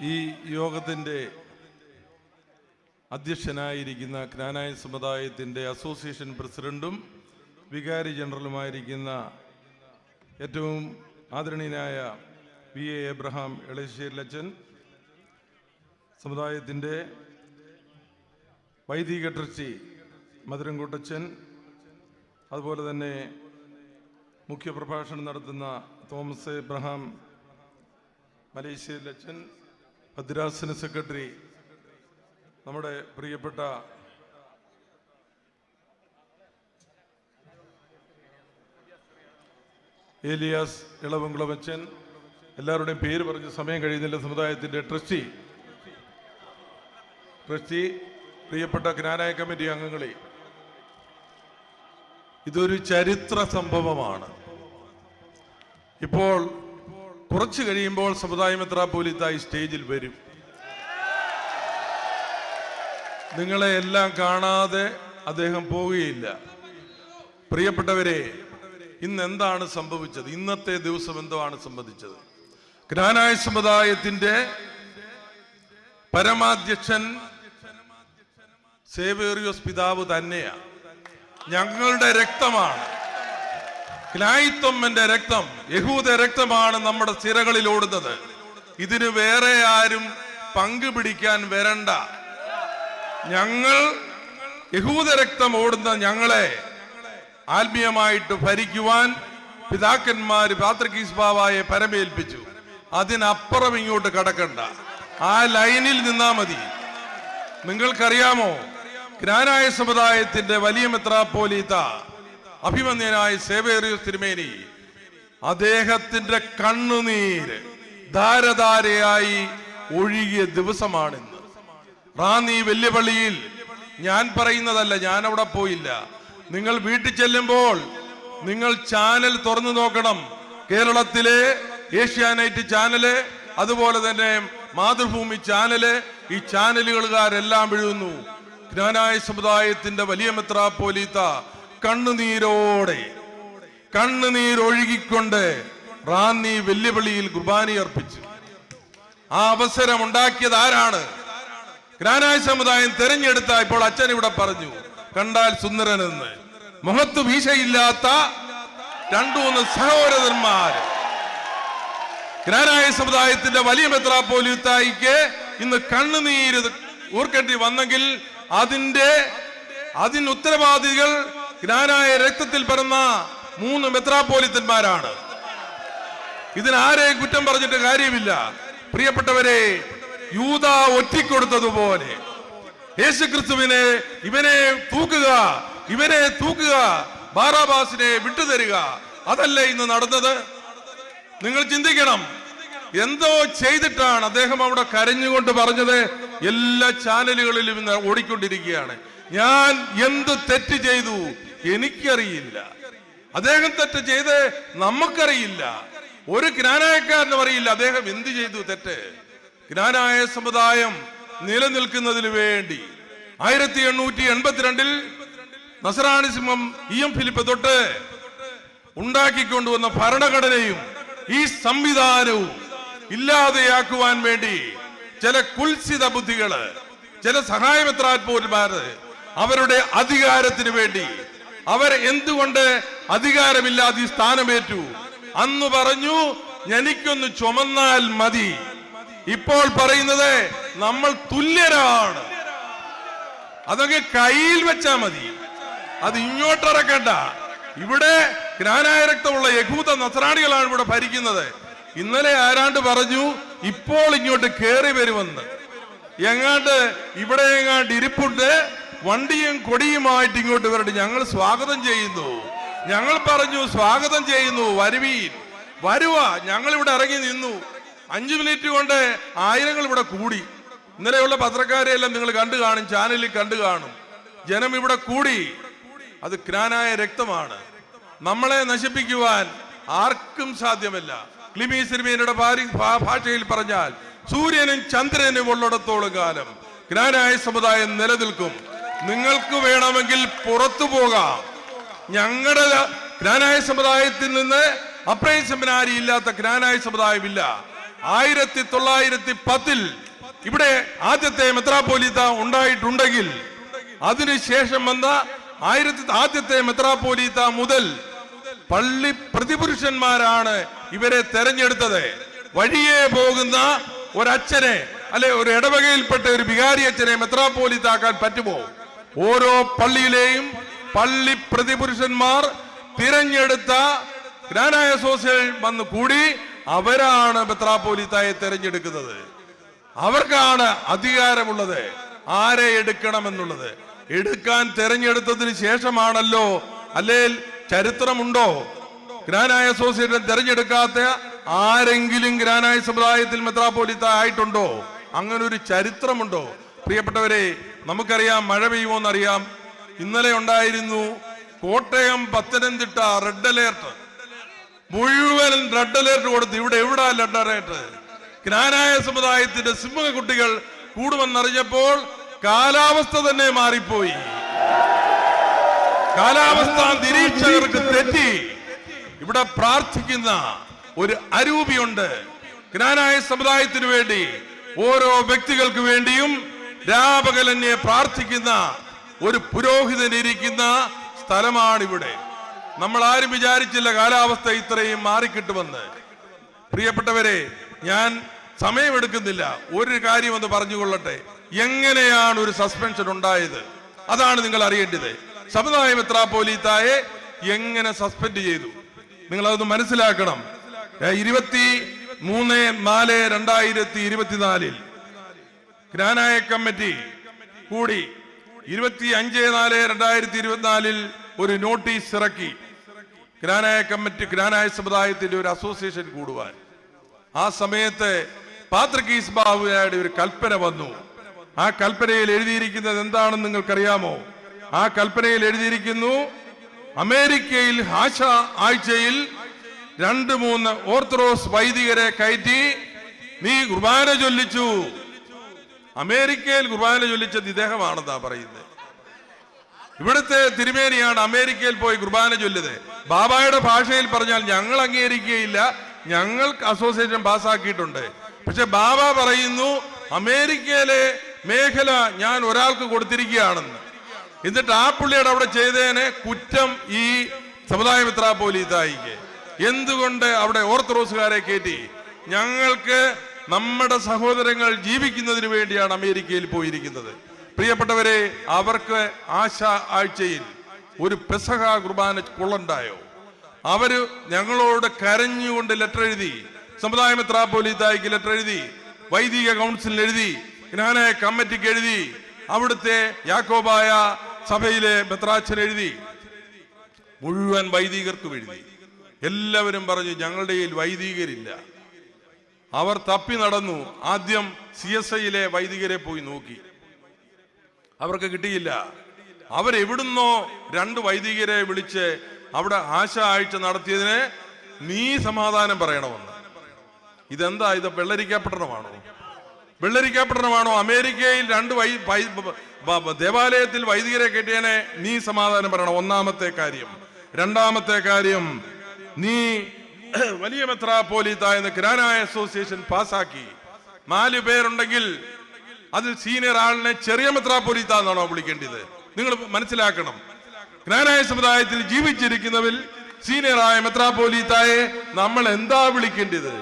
ഈ യോഗത്തിന്റെ അധ്യക്ഷനായിരിക്കുന്ന ജ്ഞാനായ സമുദായത്തിന്റെ അസോസിയേഷൻ പ്രസിഡന്റും വികാരി ജനറലുമായിരിക്കുന്ന ഏറ്റവും ആദരണീയനായ വി എ എബ്രഹാം എളശ്ശേരിലച്ചൻ സമുദായത്തിന്റെ വൈദിക ട്രസ്റ്റി മധുരംകൂട്ടച്ചൻ അതുപോലെ തന്നെ മുഖ്യപ്രഭാഷണം നടത്തുന്ന തോമസ് എബ്രഹാം മലേഷ്യയിലച്ചൻ ഭദ്രാസന സെക്രട്ടറി നമ്മുടെ പ്രിയപ്പെട്ട ഏലിയാസ് ഇളവങ്കുളമച്ചൻ എല്ലാവരുടെയും പേര് പറഞ്ഞ് സമയം കഴിയുന്നില്ല സമുദായത്തിന്റെ ട്രസ്റ്റി ട്രസ്റ്റി പ്രിയപ്പെട്ട ജ്ഞാനായ കമ്മിറ്റി അംഗങ്ങളെ ഇതൊരു ചരിത്ര സംഭവമാണ്. ഇപ്പോൾ കുറച്ച് കഴിയുമ്പോൾ സമുദായ മെത്രാപ്പോലിത്തായി സ്റ്റേജിൽ വരും. നിങ്ങളെ എല്ലാം കാണാതെ അദ്ദേഹം പോവുകയില്ല. പ്രിയപ്പെട്ടവരെ ഇന്ന് എന്താണ് സംഭവിച്ചത്? ഇന്നത്തെ ദിവസം എന്താണ് സംബന്ധിച്ചത്? ജ്ഞാനായ സമുദായത്തിന്റെ പരമാധ്യക്ഷൻ സേവേറിയോസ് പിതാവ് തന്നെയാണ് ഞങ്ങളുടെ രക്തമാണ്. ക്ലായിത്വമ്മന്റെ രക്തം യഹൂദ രക്തമാണ് നമ്മുടെ സിരകളിൽ ഓടുന്നത്. ഇതിന് വേറെ ആരും പങ്കുപിടിക്കാൻ വരണ്ട. ഞങ്ങൾ യഹൂദ രക്തം ഓടുന്ന ഞങ്ങളെ ആത്മീയമായിട്ട് ഭരിക്കുവാൻ പിതാക്കന്മാർ പാത്രകീസ് ബാവായെ പരമേൽപ്പിച്ചു. അതിനപ്പുറം ഇങ്ങോട്ട് കടക്കണ്ട. ആ ലൈനിൽ നിന്നാ മതി. നിങ്ങൾക്കറിയാമോ? ജ്ഞാനായ സമുദായത്തിന്റെ വലിയ മെത്രാപ്പോലീത്ത അഭിമന്യനായ സേവേറിയ തിരുമേനി അദ്ദേഹത്തിന്റെ കണ്ണുനീര് ധാരധാരയായി ഒഴുകിയ ദിവസമാണിന്ന്. റാന്നി വെല്ലുപള്ളിയിൽ ഞാൻ പറയുന്നതല്ല ഞാൻ അവിടെ പോയില്ല. നിങ്ങൾ വീട്ടിൽ ചെല്ലുമ്പോൾ നിങ്ങൾ ചാനൽ തുറന്നു നോക്കണം. കേരളത്തിലെ ഏഷ്യാനൈറ്റ് ചാനൽ അതുപോലെ തന്നെ മാതൃഭൂമി ചാനൽ ഈ ചാനലുകാരെല്ലാം എഴുതുന്നു. ജ്ഞാനായ സമുദായത്തിന്റെ വലിയ മെത്രാപ്പോലീത്ത കണ്ണുനീരോടെ കണ്ണുനീരൊഴുകിക്കൊണ്ട് റാന്നി വെല്ലുവിളിയിൽ കുർബാനി അർപ്പിച്ചു. ആ അവസരം ഉണ്ടാക്കിയത് ആരാണ്? ഗ്രാനായ സമുദായം തെരഞ്ഞെടുത്ത ഇപ്പോൾ അച്ഛൻ ഇവിടെ പറഞ്ഞു കണ്ടാൽ സുന്ദരനെന്ന്. മുഖത്ത് വീശയില്ലാത്ത രണ്ടു മൂന്ന് സഹോദരന്മാർ. ഗ്രാനായ സമുദായത്തിന്റെ വലിയ മെത്രാപ്പോലിത്തായിക്ക് ഇന്ന് കണ്ണുനീര് ഊർക്കേണ്ടി വന്നെങ്കിൽ അതിന്റെ അതിന് ഉത്തരവാദികൾ ജ്ഞാനായ രക്തത്തിൽ പിറന്ന മൂന്ന് മെത്രാപ്പോലിത്തന്മാരാണ്. ഇതിനാരെയും കുറ്റം പറഞ്ഞിട്ട് കാര്യമില്ല. പ്രിയപ്പെട്ടവരെ യൂത ഒറ്റിക്കൊടുത്തതുപോലെ. യേശുക്രിസ്തുവിനെ ഇവനെ തൂക്കുക ഇവനെ തൂക്കുക ബാറാബാസിനെ വിട്ടുതരിക. അതല്ലേ ഇന്ന് നടന്നത്. നിങ്ങൾ ചിന്തിക്കണം. എന്തോ ചെയ്തിട്ടാണ് അദ്ദേഹം അവിടെ കരഞ്ഞുകൊണ്ട് പറഞ്ഞത്. എല്ലാ ചാനലുകളിലും ഇന്ന് ഓടിക്കൊണ്ടിരിക്കുകയാണ്. ഞാൻ എന്ത് തെറ്റ് ചെയ്തു? എനിക്കറിയില്ല. അദ്ദേഹം തെറ്റ് ചെയ്ത് നമുക്കറിയില്ല. ഒരു ജ്ഞാനായക്കാരനും അറിയില്ല. അദ്ദേഹം എന്ത് ചെയ്തു തെറ്റ്? ജ്ഞാനായ സമുദായം നിലനിൽക്കുന്നതിന് വേണ്ടി ആയിരത്തി എണ്ണൂറ്റി എൺപത്തിരണ്ടിൽ നസറാണി സിംഹം ഇ എം ഫിലിപ്പ് തൊട്ട് ഉണ്ടാക്കിക്കൊണ്ടുവന്ന ഭരണഘടനയും ഈ സംവിധാനവും ഇല്ലാതെയാക്കുവാൻ വേണ്ടി ചില കുൽസിത ബുദ്ധികൾ ചില സഹായമെത്രാത്പോന്മാര് അവരുടെ അധികാരത്തിന് വേണ്ടി അവർ എന്തുകൊണ്ട് അധികാരമില്ലാതെ സ്ഥാനമേറ്റു? അന്ന് പറഞ്ഞു എനിക്കൊന്ന് ചുമന്നാൽ മതി. ഇപ്പോൾ പറയുന്നത് നമ്മൾ തുല്യരാണ്. അതൊക്കെ കയ്യിൽ വെച്ചാ മതി. അത് ഇങ്ങോട്ടിറക്കണ്ട ഇവിടെ ജ്ഞാനായ രക്തമുള്ള യഹൂദ നസ്രാണികളാണ് ഇവിടെ ഭരിക്കുന്നത്. ഇന്നലെ ആരാണ്ട് പറഞ്ഞു ഇപ്പോൾ ഇങ്ങോട്ട് കയറി വരുമെന്ന്. എങ്ങാണ്ട് ഇവിടെ എങ്ങാണ്ട് ഇരിപ്പുണ്ട്. വണ്ടിയും കൊടിയുമായിട്ട് ഇങ്ങോട്ട് വരട്ടെ. ഞങ്ങൾ സ്വാഗതം ചെയ്യുന്നു. ഞങ്ങൾ പറഞ്ഞു സ്വാഗതം ചെയ്യുന്നു വരുവീൻ. വരുവ ഞങ്ങൾ ഇവിടെ ഇറങ്ങി നിന്നു. അഞ്ചു മിനിറ്റ് കൊണ്ട് ആയിരങ്ങൾ ഇവിടെ കൂടി. ഇന്നലെയുള്ള പത്രക്കാരെ എല്ലാം നിങ്ങൾ കണ്ടു കാണും ചാനലിൽ കണ്ടു കാണും. ജനം ഇവിടെ കൂടി. അത് ക്രാനായ രക്തമാണ്. നമ്മളെ നശിപ്പിക്കുവാൻ ആർക്കും സാധ്യമല്ല. ക്ലിമി സിനിമയുടെ ഭാഷയിൽ പറഞ്ഞാൽ സൂര്യനും ചന്ദ്രനും ഉള്ളിടത്തോളം കാലം ജ്ഞാനായ സമുദായം നിലനിൽക്കും. നിങ്ങൾക്ക് വേണമെങ്കിൽ പുറത്തു പോകാം. ഞങ്ങളുടെ ജ്ഞാനായ സമുദായത്തിൽ നിന്ന് അപ്രയ സെമിനാരി ഇല്ലാത്ത ജ്ഞാനായ സമുദായമില്ല. ആയിരത്തി തൊള്ളായിരത്തി പത്തിൽ ഇവിടെ ആദ്യത്തെ മെത്രാപോലീത്ത ഉണ്ടായിട്ടുണ്ടെങ്കിൽ അതിനുശേഷം വന്ന ആയിരത്തി ആദ്യത്തെ മെത്രാപോലീത്ത മുതൽ പള്ളി പ്രതിപുരുഷന്മാരാണ് ഇവരെ തെരഞ്ഞെടുത്തത്. വഴിയെ പോകുന്ന ഒരച്ഛനെ അല്ലെ ഒരു ഇടവകയിൽപ്പെട്ട ഒരു വികാരി അച്ഛനെ മെത്രാപോലീത്താക്കാൻ പറ്റുമോ? ഓരോ പള്ളിയിലെയും പള്ളി പ്രതിപുരുഷന്മാർ തിരഞ്ഞെടുത്ത ഗ്രാനായ സോസിയൽ വന്ന് കൂടി അവരാണ് മെത്രാപ്പോലിത്തായെ തിരഞ്ഞെടുക്കുന്നത്. അവർക്കാണ് അധികാരമുള്ളത്. ആരെ എടുക്കണമെന്നുള്ളത്. എടുക്കാൻ തെരഞ്ഞെടുത്തതിന് ശേഷമാണല്ലോ അല്ലേ ചരിത്രമുണ്ടോ? ഗ്രാനായ അസോസിയേഷൻ തെരഞ്ഞെടുക്കാത്ത ആരെങ്കിലും ഗ്രാനായ സമുദായത്തിൽ മെത്രാപോലിത്ത ആയിട്ടുണ്ടോ? അങ്ങനെ ഒരു ചരിത്രമുണ്ടോ? പ്രിയപ്പെട്ടവരെ നമുക്കറിയാം മഴ പെയ്യുമോന്നറിയാം ഇന്നലെ ഉണ്ടായിരുന്നു കോട്ടയം പത്തനംതിട്ട റെഡ് അലേർട്ട്. മുഴുവൻ റെഡ് അലേർട്ട് കൊടുത്ത് ഇവിടെ എവിടെ റെഡ് അലേർട്ട്? ജ്ഞാനായ സമുദായത്തിന്റെ സിംഹ കുട്ടികൾ കൂടുമെന്നറിഞ്ഞപ്പോൾ കാലാവസ്ഥ തന്നെ മാറിപ്പോയി. കാലാവസ്ഥ നിരീക്ഷകർക്ക് തെറ്റി. ഇവിടെ പ്രാർത്ഥിക്കുന്ന ഒരു അരൂപിയുണ്ട്. ജ്ഞാനായ സമുദായത്തിനു വേണ്ടി ഓരോ വ്യക്തികൾക്ക് വേണ്ടിയും രാപകലന്യെ പ്രാർത്ഥിക്കുന്ന ഒരു പുരോഹിതൻ ഇരിക്കുന്ന സ്ഥലമാണിവിടെ. നമ്മൾ ആരും വിചാരിച്ചില്ല കാലാവസ്ഥ ഇത്രയും മാറിക്കിട്ടുമെന്ന്. പ്രിയപ്പെട്ടവരെ ഞാൻ സമയമെടുക്കുന്നില്ല. ഒരു കാര്യം ഒന്ന് പറഞ്ഞുകൊള്ളട്ടെ. എങ്ങനെയാണ് ഒരു സസ്പെൻഷൻ ഉണ്ടായത്? അതാണ് നിങ്ങൾ അറിയേണ്ടത്. സമുദായ മെത്രാപ്പോലീത്തായെ എങ്ങനെ സസ്പെൻഡ് ചെയ്തു? നിങ്ങൾ അതൊന്ന് മനസ്സിലാക്കണം. ഇരുപത്തി മൂന്ന് നാല് രണ്ടായിരത്തി ഇരുപത്തിനാലിൽ ഗ്രാനായ കമ്മിറ്റി കൂടി ഇരുപത്തി അഞ്ച് നാല് രണ്ടായിരത്തി ഇരുപത്തിനാലിൽ ഒരു നോട്ടീസ് ഇറക്കി. ഗ്രാനായ കമ്മിറ്റി ഗ്രാനായ സമുദായത്തിന്റെ ഒരു അസോസിയേഷൻ കൂടുവാൻ. ആ സമയത്ത് പാത്രകീസ് ബാബുയുടെ ഒരു കൽപ്പന വന്നു. ആ കൽപ്പനയിൽ എഴുതിയിരിക്കുന്നത് എന്താണെന്ന് നിങ്ങൾക്കറിയാമോ? ആ കൽപ്പനയിൽ എഴുതിയിരിക്കുന്നു അമേരിക്കയിൽ ഹാഷ ആഴ്ചയിൽ രണ്ട് മൂന്ന് ഓർത്തഡോക്സ് വൈദികരെ കയറ്റി നീ കുർബാന ചൊല്ലിച്ചു. അമേരിക്കയിൽ കുർബാന ചൊല്ലിച്ചത് ഇദ്ദേഹമാണെന്നാ പറയുന്നത്. ഇവിടുത്തെ തിരുമേനിയാണ് അമേരിക്കയിൽ പോയി കുർബാന ചൊല്ലിയത് ബാബായുടെ ഭാഷയിൽ പറഞ്ഞാൽ ഞങ്ങൾ അംഗീകരിക്കുകയില്ല ഞങ്ങൾ അസോസിയേഷൻ പാസ്സാക്കിയിട്ടുണ്ട് പക്ഷെ ബാബ പറയുന്നു അമേരിക്കയിലെ മേഖല ഞാൻ ഒരാൾക്ക് കൊടുത്തിരിക്കുകയാണെന്ന്. എന്നിട്ട് ആ പുള്ളിയുടെ അവിടെ ചെയ്തതിന് കുറ്റം ഈ സമുദായ മിത്രാപോലീത്തായിക്ക് എന്തുകൊണ്ട് അവിടെ ഓർത്തഡോക്സുകാരെ കയറ്റി ഞങ്ങൾക്ക് നമ്മുടെ സഹോദരങ്ങൾ ജീവിക്കുന്നതിന് വേണ്ടിയാണ് അമേരിക്കയിൽ പോയിരിക്കുന്നത്. പ്രിയപ്പെട്ടവരെ അവർക്ക് ആശ ആഴ്ചയിൽ ഒരു പെസഹ കുർബാന കൊള്ളണ്ടായോ? അവർ ഞങ്ങളോട് കരഞ്ഞുകൊണ്ട് ലെറ്റർ എഴുതി സമുദായ മെത്രാപ്പോലീത്തായിക്ക് ലെറ്റർ എഴുതി വൈദിക കൗൺസിലിന് എഴുതി ജ്ഞാനായ കമ്മിറ്റിക്ക് എഴുതി അവിടുത്തെ യാക്കോബായ സഭയിലെ മെത്രാച്ചൻ എഴുതി മുഴുവൻ വൈദികർക്കും എഴുതി. എല്ലാവരും പറഞ്ഞു ഞങ്ങളുടെ കയ്യിൽ വൈദികരില്ല. അവർ തപ്പി നടന്നു. ആദ്യം സി എസ് ഐയിലെ വൈദികരെ പോയി നോക്കി. അവർക്ക് കിട്ടിയില്ല. അവരെവിടുന്നോ രണ്ട് വൈദികരെ വിളിച്ച് അവിടെ ആശ ആഴ്ച നടത്തിയതിനെ നീ സമാധാനം പറയണമെന്ന്. ഇതെന്താ? ഇത് വെള്ളരിക്കപ്പെട്ടണമാണോ വെള്ളരിക്കപ്പെട്ടണമാണോ അമേരിക്കയിൽ രണ്ട് വൈ ദേവാലയത്തിൽ വൈദികരെ കെട്ടിയനെ നീ സമാധാനം പറയണം. ഒന്നാമത്തെ കാര്യം. രണ്ടാമത്തെ കാര്യം നീ വലിയ മെത്രാപ്പോലീത്ത എന്ന് ഗ്രാനായ അസോസിയേഷൻ പാസാക്കി നാല് പേരുണ്ടെങ്കിൽ അതിൽ സീനിയർ ആളിനെ ചെറിയ മെത്രാപ്പോലീത്ത എന്നാണോ വിളിക്കേണ്ടത്? നിങ്ങൾ മനസ്സിലാക്കണം. ഗ്രാനായ സമുദായത്തിൽ ജീവിച്ചിരിക്കുന്നവരിൽ സീനിയറായ മെത്രാപ്പോലീത്തായെ നമ്മൾ എന്താ വിളിക്കേണ്ടത്?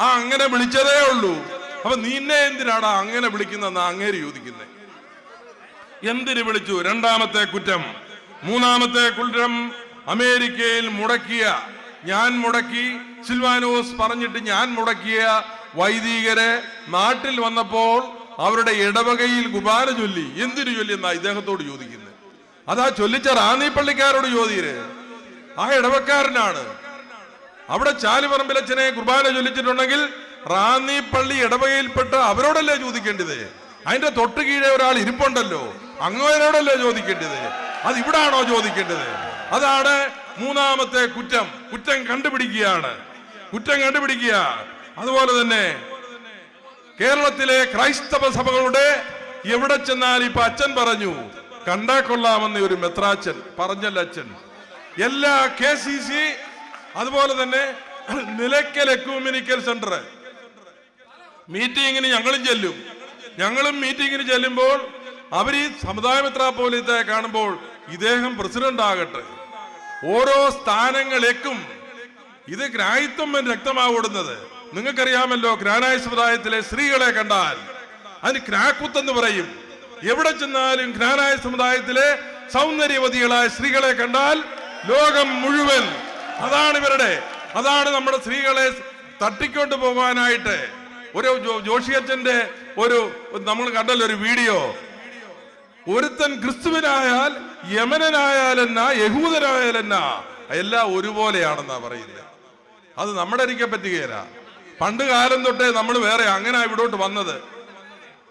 ആ അങ്ങനെ വിളിച്ചതേ ഉള്ളൂ. അപ്പൊ നിന്നെ എന്തിനാടാ അങ്ങനെ വിളിക്കുന്ന അങ്ങേര് ചോദിക്കുന്നത് എന്തിന് വിളിച്ചു? രണ്ടാമത്തെ കുറ്റം. മൂന്നാമത്തെ കുറ്റം അമേരിക്കയിൽ മുടക്കിയ ഞാൻ മുടക്കി സിൽവാനോസ് പറഞ്ഞിട്ട് ഞാൻ മുടക്കിയ വൈദികരെ നാട്ടിൽ വന്നപ്പോൾ അവരുടെ ഇടവകയിൽ കുർബാന ചൊല്ലി. എന്തിനു ചൊല്ലി എന്നാ ഇദ്ദേഹത്തോട് ചോദിക്കുന്നത് അതാ ചൊല്ലിച്ച റാന്നി പള്ളിക്കാരോട് ആ ഇടവക്കാരനാണ്. അവിടെ ചാലിപറമ്പിലച്ഛനെ കുർബാന ചൊല്ലിച്ചിട്ടുണ്ടെങ്കിൽ റാന്നി പള്ളി ഇടവകയിൽപ്പെട്ട അവരോടല്ലേ ചോദിക്കേണ്ടത്? അതിന്റെ തൊട്ട് കീഴെ ഒരാൾ ഇരിപ്പുണ്ടല്ലോ അങ്ങോരോടല്ലേ ചോദിക്കേണ്ടത്? അത് ഇവിടാണോ ചോദിക്കേണ്ടത്? അതാണ് മൂന്നാമത്തെ കുറ്റം കുറ്റം കണ്ടുപിടിക്കുകയാണ്. കുറ്റം കണ്ടുപിടിക്കുക. അതുപോലെ തന്നെ കേരളത്തിലെ ക്രൈസ്തവ സഭകളുടെ എവിടെ ചെന്നാൽ ഇപ്പൊ അച്ഛൻ പറഞ്ഞു കണ്ടാ കൊള്ളാമെന്ന ഒരു മെത്രാച്ചൻ പറഞ്ഞല്ല അച്ഛൻ. എല്ലാ കെ സി സി അതുപോലെ തന്നെ നിലയ്ക്കൽ എക്യൂമിനിക്കൽ സെന്റർ. മീറ്റിങ്ങിന് ഞങ്ങളും ചെല്ലും. ഞങ്ങളും മീറ്റിങ്ങിന് ചെല്ലുമ്പോൾ അവർ ഈ സമുദായ മെത്രാപ്പോലിത്തെ കാണുമ്പോൾ ഇദ്ദേഹം പ്രസിഡന്റ് ആകട്ടെ ഓരോ സ്ഥാനങ്ങളേക്കും ഇത് ഗ്രാഹിത്വം രക്തമാവിടുന്നത്. നിങ്ങൾക്കറിയാമല്ലോ ഗ്രാനായ സമുദായത്തിലെ സ്ത്രീകളെ കണ്ടാൽ അതിന് ക്രാക്കുത്തെന്ന് പറയും. എവിടെ ചെന്നാലും ഗ്രാനായ സമുദായത്തിലെ സൗന്ദര്യവതികളായ സ്ത്രീകളെ കണ്ടാൽ ലോകം മുഴുവൻ അതാണ് ഇവരുടെ അതാണ് നമ്മുടെ സ്ത്രീകളെ തട്ടിക്കൊണ്ട് പോകാനായിട്ട്. ഒരു ജോഷിയച്ഛന്റെ ഒരു നമ്മൾ കണ്ടല്ലോ ഒരു വീഡിയോ. ഒരുത്തൻ ക്രിസ്തുവിനായാൽ യമനനായാലെന്നാ യഹൂദനായാലെന്നാ എല്ലാം ഒരുപോലെയാണെന്നാ പറയുന്നത് അത് നമ്മുടെ അരിക്കെ പറ്റുകയില്ല. പണ്ട് കാലം തൊട്ടേ നമ്മൾ വേറെ അങ്ങനെ ഇവിടോട്ട് വന്നത്.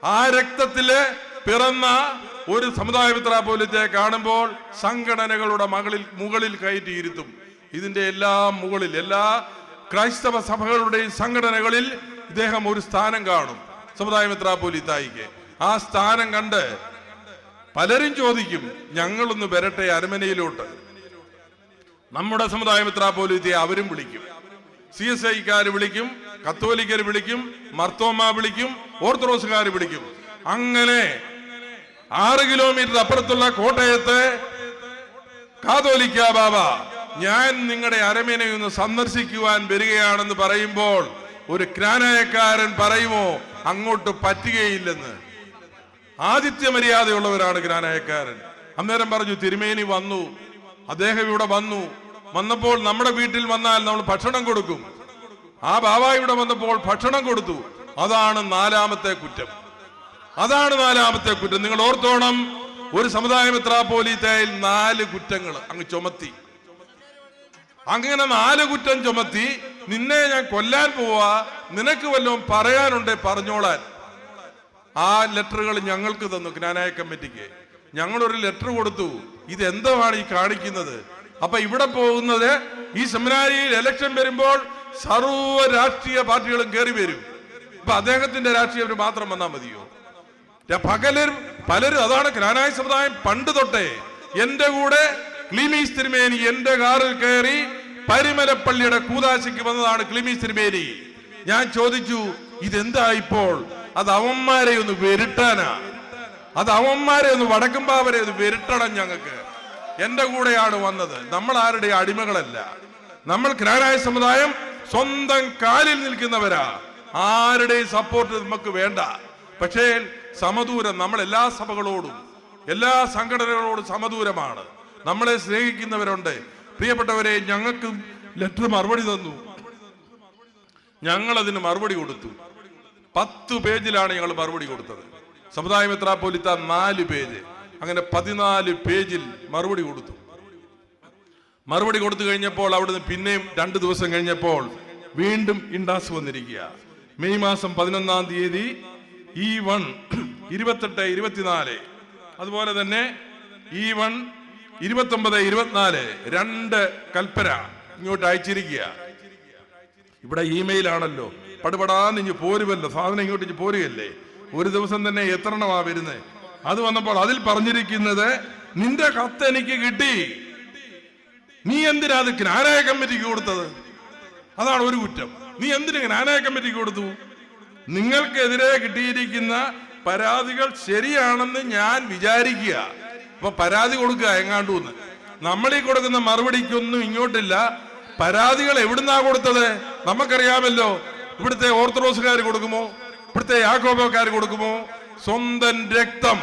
ആ രക്തത്തിൽ പിറന്ന ഒരു സമുദായ മിത്രാപോലിത്തെ കാണുമ്പോൾ സംഘടനകളുടെ മകളിൽ മുകളിൽ കയറ്റിയിരുത്തും ഇതിന്റെ എല്ലാം മുകളിൽ എല്ലാ ക്രൈസ്തവ സഭകളുടെയും സംഘടനകളിൽ ഇദ്ദേഹം ഒരു സ്ഥാനം കാണും. സമുദായ മിത്രാപോലിത്തായിക്ക് ആ സ്ഥാനം കണ്ട് പലരും ചോദിക്കും ഞങ്ങളൊന്ന് വരട്ടെ അരമനയിലോട്ട്. നമ്മുടെ സമുദായ മിത്രാപോലിത്തെ അവരും വിളിക്കും. സി എസ് ഐക്കാർ വിളിക്കും കത്തോലിക്കർ വിളിക്കും മർത്തോമ വിളിക്കും ഓർത്തഡോക്സുകാർ വിളിക്കും. അങ്ങനെ ആറ് കിലോമീറ്റർ അപ്പുറത്തുള്ള കോട്ടയത്തെ കാതോലിക്ക ബാബ ഞാൻ നിങ്ങളുടെ അരമേനെ ഒന്ന് സന്ദർശിക്കുവാൻ വരികയാണെന്ന് പറയുമ്പോൾ ഒരു ക്രാനായക്കാരൻ പറയുമോ അങ്ങോട്ട് പറ്റുകയില്ലെന്ന്? ആദിത്യ മര്യാദയുള്ളവരാണ് ഗ്രാനായക്കാരൻ അന്നേരം പറഞ്ഞു തിരുമേനി വന്നു. അദ്ദേഹം ഇവിടെ വന്നു. വന്നപ്പോൾ നമ്മുടെ വീട്ടിൽ വന്നാൽ നമ്മൾ ഭക്ഷണം കൊടുക്കും. ആ ബാബ ഇവിടെ വന്നപ്പോൾ ഭക്ഷണം കൊടുത്തു. അതാണ് നാലാമത്തെ കുറ്റം. അതാണ് നാലാമത്തെ കുറ്റം. നിങ്ങൾ ഓർത്തോണം ഒരു സമുദായ പോലീത്തായി നാല് കുറ്റങ്ങൾ അങ്ങ് ചുമത്തി. അങ്ങനെ നാല് കുറ്റം ചുമത്തി നിന്നെ ഞാൻ കൊല്ലാൻ പോവാ നിനക്ക് വല്ലതും പറയാനുണ്ടേ പറഞ്ഞോളാൻ. ആ ലെറ്ററുകൾ ഞങ്ങൾക്ക് തന്നു ജ്ഞാനായ കമ്മിറ്റിക്ക്. ഞങ്ങളൊരു ലെറ്റർ കൊടുത്തു. ഇത് എന്താണ് ഈ കാണിക്കുന്നത്? അപ്പൊ ഇവിടെ പോകുന്നത് ഈ സെമിനാരിയിൽ ഇലക്ഷൻ വരുമ്പോൾ സർവ രാഷ്ട്രീയ പാർട്ടികളും കയറി വരും. അപ്പൊ അദ്ദേഹത്തിന്റെ രാഷ്ട്രീയം മാത്രം വന്നാൽ മതിയോ? പകലും പലരും അതാണ് ജ്ഞാനായ സമുദായം പണ്ട് തൊട്ടേ എന്റെ കൂടെ ക്ലിമീസ് തിരുമേനി എന്റെ കാറിൽ കയറി പരിമലപ്പള്ളിയുടെ കൂതാശിക്ക് വന്നതാണ് ക്ലിമീസ് തിരുമേനി ഞാൻ ചോദിച്ചു ഇതെന്താ ഇപ്പോൾ? അത് അവന്മാരെ ഒന്ന് വെരുട്ടാനാ. അത് അവന്മാരെ ഒന്ന് വടക്കുംപാവരെ ഒന്ന് വെരുട്ടണം ഞങ്ങൾക്ക്. എന്റെ കൂടെയാണ് വന്നത്. നമ്മൾ ആരുടെ അടിമകളല്ല. നമ്മൾ ജ്ഞാനായ സമുദായം സ്വന്തം കാലിൽ നിൽക്കുന്നവരാ. ആരുടെയും സപ്പോർട്ട് നമുക്ക് വേണ്ട. പക്ഷേ സമദൂരം നമ്മൾ എല്ലാ സഭകളോടും എല്ലാ സംഘടനകളോടും സമദൂരമാണ്. നമ്മളെ സ്നേഹിക്കുന്നവരുണ്ട്. പ്രിയപ്പെട്ടവരെ ഞങ്ങൾക്ക് ലെറ്റർ മറുപടി തന്നു. ഞങ്ങൾ അതിന് മറുപടി കൊടുത്തു. പത്ത് പേജിലാണ് ഞങ്ങൾ മറുപടി കൊടുത്തത്. സമുദായ മെത്രാപ്പോലിത്ത നാല് പേജ്. അങ്ങനെ പതിനാല് പേജിൽ മറുപടി കൊടുത്തു. മറുപടി കൊടുത്തു കഴിഞ്ഞപ്പോൾ അവിടുന്ന് പിന്നെയും രണ്ട് ദിവസം കഴിഞ്ഞപ്പോൾ വീണ്ടും ഇൻഡാസ് വന്നിരിക്കുക. മെയ് മാസം പതിനൊന്നാം തീയതി ഇ വൺ ഇരുപത്തെട്ട് ഇരുപത്തിനാല്. അതുപോലെ തന്നെ ഇ വൺ ഇരുപത്തൊമ്പത് ഇരുപത്തിനാല്. രണ്ട് കൽപ്പന ഇങ്ങോട്ട് അയച്ചിരിക്കുക. ഇവിടെ ഇമെയിൽ ആണല്ലോ. പടുപടാന്ന് ഇഞ്ഞ് പോരുമല്ലോ സാധനം ഇങ്ങോട്ട് ഇഞ്ഞ് പോരുകയല്ലേ? ഒരു ദിവസം തന്നെ എത്രണമാ വരുന്നത് അത് വന്നപ്പോൾ അതിൽ പറഞ്ഞിരിക്കുന്നത് നിന്റെ കത്ത് എനിക്ക് കിട്ടി. നീ എന്തിനാ അത് ജ്ഞാനായ കമ്മിറ്റിക്ക് കൊടുത്തത്? അതാണ് ഒരു കുറ്റം. നീ എന്തിനു ജ്ഞാനായ കമ്മിറ്റിക്ക് കൊടുത്തു? നിങ്ങൾക്കെതിരെ കിട്ടിയിരിക്കുന്ന പരാതികൾ ശരിയാണെന്ന് ഞാൻ വിചാരിക്കുക. അപ്പൊ പരാതി കൊടുക്കുക എങ്ങാണ്ടൂന്ന് നമ്മൾ ഈ കൊടുക്കുന്ന മറുപടിക്കൊന്നും ഇങ്ങോട്ടില്ല. പരാതികൾ എവിടുന്നാ കൊടുത്തത്? നമുക്കറിയാമല്ലോ. ഇവിടുത്തെ ഓർത്തഡോക്സുകാർ കൊടുക്കുമോ? ഇവിടുത്തെ യാക്കോബക്കാർ കൊടുക്കുമോ? സ്വന്തം രക്തം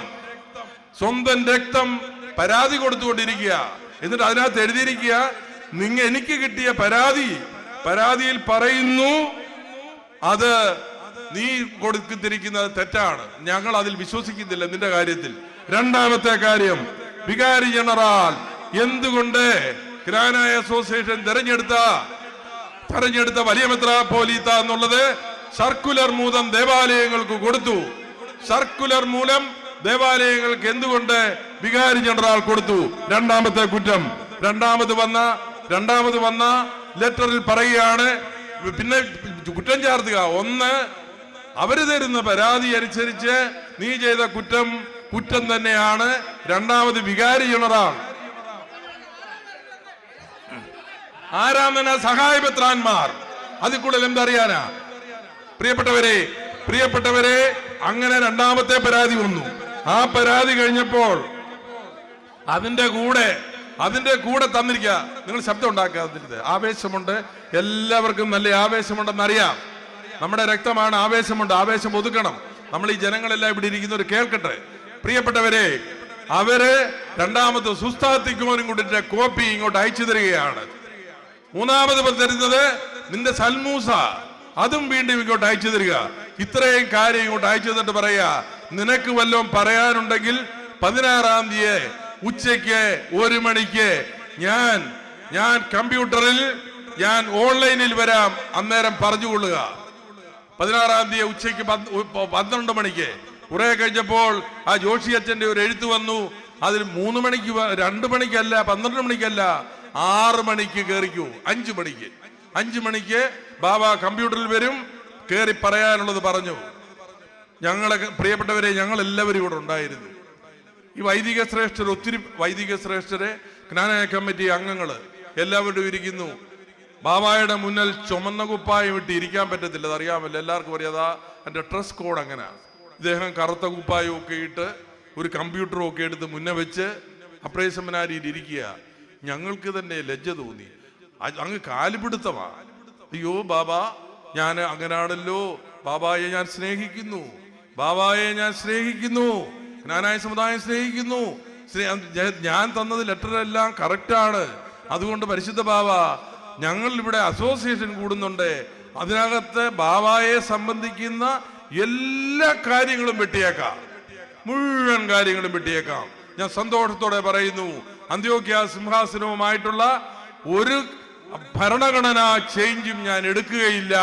സ്വന്തം രക്തം പരാതി കൊടുത്തുകൊണ്ടിരിക്കുക. എന്നിട്ട് അതിനകത്ത് എഴുതിയിരിക്കുക നിങ്ങ എനിക്ക് കിട്ടിയ പരാതി പരാതിയിൽ പറയുന്നു അത് നീ കൊടുത്തിരിക്കുന്നത് തെറ്റാണ്. ഞങ്ങൾ അതിൽ വിശ്വസിക്കുന്നില്ല നിന്റെ കാര്യത്തിൽ. രണ്ടാമത്തെ കാര്യം വികാരി ജനറൽ എന്തുകൊണ്ട് ഗ്രാനായ അസോസിയേഷൻ തെരഞ്ഞെടുത്ത തെരഞ്ഞെടുത്ത വലിയ മെത്രാപ്പോലീത്ത എന്നുള്ളത് സർക്കുലർ മൂലം ദേവാലയങ്ങൾക്ക് കൊടുത്തു. സർക്കുലർ മൂലം ദേവാലയങ്ങൾക്ക് എന്തുകൊണ്ട് വികാരി ജനറൽ കൊടുത്തു? രണ്ടാമത്തെ കുറ്റം. രണ്ടാമത് വന്ന രണ്ടാമത് വന്ന ലെറ്ററിൽ പറയുകയാണ് പിന്നെ കുറ്റം ചേർത്തുക. ഒന്ന് അവർ തരുന്ന പരാതി അനുസരിച്ച് നീ ചെയ്ത കുറ്റം കുറ്റം തന്നെയാണ്. രണ്ടാമത് വികാരി ജനറൽ. ആരാധന സഹായപത്രാന്മാർ. അതിൽ കൂടുതൽ എന്തറിയാനാ? പ്രിയപ്പെട്ടവരെ പ്രിയപ്പെട്ടവരെ അങ്ങനെ രണ്ടാമത്തെ പരാതി വന്നു. ആ പരാതി കഴിഞ്ഞപ്പോൾ അതിന്റെ കൂടെ അതിന്റെ കൂടെ തന്നിരിക്ക. നിങ്ങൾ ശബ്ദം ഉണ്ടാക്കാതിരുത് ആവേശമുണ്ട്. എല്ലാവർക്കും നല്ല ആവേശമുണ്ടെന്ന് അറിയാം നമ്മുടെ രക്തമാണ് ആവേശമുണ്ട്. ആവേശം ഒതുക്കണം. നമ്മൾ ഈ ജനങ്ങളെല്ലാം ഇവിടെ ഇരിക്കുന്നവർ കേൾക്കട്ടെ. പ്രിയപ്പെട്ടവരെ അവർ രണ്ടാമത്തെ സുസ്ഥാത്തിക്കുമോനും കൂട്ടിട്ട് കോപ്പി ഇങ്ങോട്ട് അയച്ചു തരികയാണ്. മൂന്നാമത് തരുന്നത് നിന്റെ സൽമൂസ. അതും വീണ്ടും ഇങ്ങോട്ട് അയച്ചു തരിക. ഇത്രയും കാര്യം ഇങ്ങോട്ട് അയച്ചു തന്നിട്ട് പറയാ നിനക്ക് വല്ലതും പറയാനുണ്ടെങ്കിൽ പതിനാറാം തീയതി ഉച്ചയ്ക്ക് ഒരു മണിക്ക് ഞാൻ ഞാൻ കമ്പ്യൂട്ടറിൽ ഞാൻ ഓൺലൈനിൽ വരാം അന്നേരം പറഞ്ഞുകൊള്ളുക. പതിനാറാം തീയതി ഉച്ചയ്ക്ക് പന്ത്രണ്ട് മണിക്ക്. കുറെ കഴിഞ്ഞപ്പോൾ ആ ജോഷി അച്ഛന്റെ ഒരു എഴുത്ത് വന്നു. അതിൽ മൂന്ന് മണിക്ക് രണ്ട് മണിക്കല്ല പന്ത്രണ്ട് മണിക്കല്ല ആറ് മണിക്ക് കയറിക്കൂ അഞ്ചു മണിക്ക്. അഞ്ചു മണിക്ക് ബാബ കമ്പ്യൂട്ടറിൽ വരും. കയറി പറയാനുള്ളത് പറഞ്ഞു. ഞങ്ങളെ പ്രിയപ്പെട്ടവരെ ഞങ്ങൾ എല്ലാവരും ഇവിടെ ഉണ്ടായിരുന്നു. ഈ വൈദിക ശ്രേഷ്ഠർ ഒത്തിരി വൈദിക ശ്രേഷ്ഠരെ ജ്ഞാനായ കമ്മിറ്റി അംഗങ്ങൾ എല്ലാവരും ഇരിക്കുന്നു. ബാബായുടെ മുന്നിൽ ചുമന്ന കുപ്പായം ഇട്ട് ഇരിക്കാൻ പറ്റത്തില്ല. അതറിയാമല്ലോ എല്ലാവർക്കും അറിയാതാ എന്റെ ഡ്രസ് കോഡ് അങ്ങനെ. ഇദ്ദേഹം കറുത്ത കുപ്പായം ഒക്കെ ഇട്ട് ഒരു കമ്പ്യൂട്ടറും ഒക്കെ എടുത്ത് മുന്നേ വെച്ച് അപ്രേ സെമിനാരിയിൽ ഇരിക്കുക. ഞങ്ങൾക്ക് തന്നെ ലജ്ജ തോന്നി. അങ്ങ് കാലുപിടുത്തമാ അയ്യോ ബാബ ഞാൻ അങ്ങനാണല്ലോ. ബാബായെ ഞാൻ സ്നേഹിക്കുന്നു. ബാബായെ ഞാൻ സ്നേഹിക്കുന്നു. ഞാനായ സമുദായം സ്നേഹിക്കുന്നു. സ്നേ- ഞാൻ- തന്നത് ലെറ്ററെല്ലാം കറക്റ്റാണ്. അതുകൊണ്ട് പരിശുദ്ധ ബാബ ഞങ്ങൾ ഇവിടെ അസോസിയേഷൻ കൂടുന്നുണ്ട്. അതിനകത്ത് ബാബായെ സംബന്ധിക്കുന്ന എല്ലാ കാര്യങ്ങളും വെട്ടിയേക്കാം. മുഴുവൻ കാര്യങ്ങളും വെട്ടിയേക്കാം. ഞാൻ സന്തോഷത്തോടെ പറയുന്നു. അന്ത്യോക്യ സിംഹാസനവുമായിട്ടുള്ള ഒരു ഭരണഘടന ചേഞ്ചും ഞാൻ എടുക്കുകയില്ല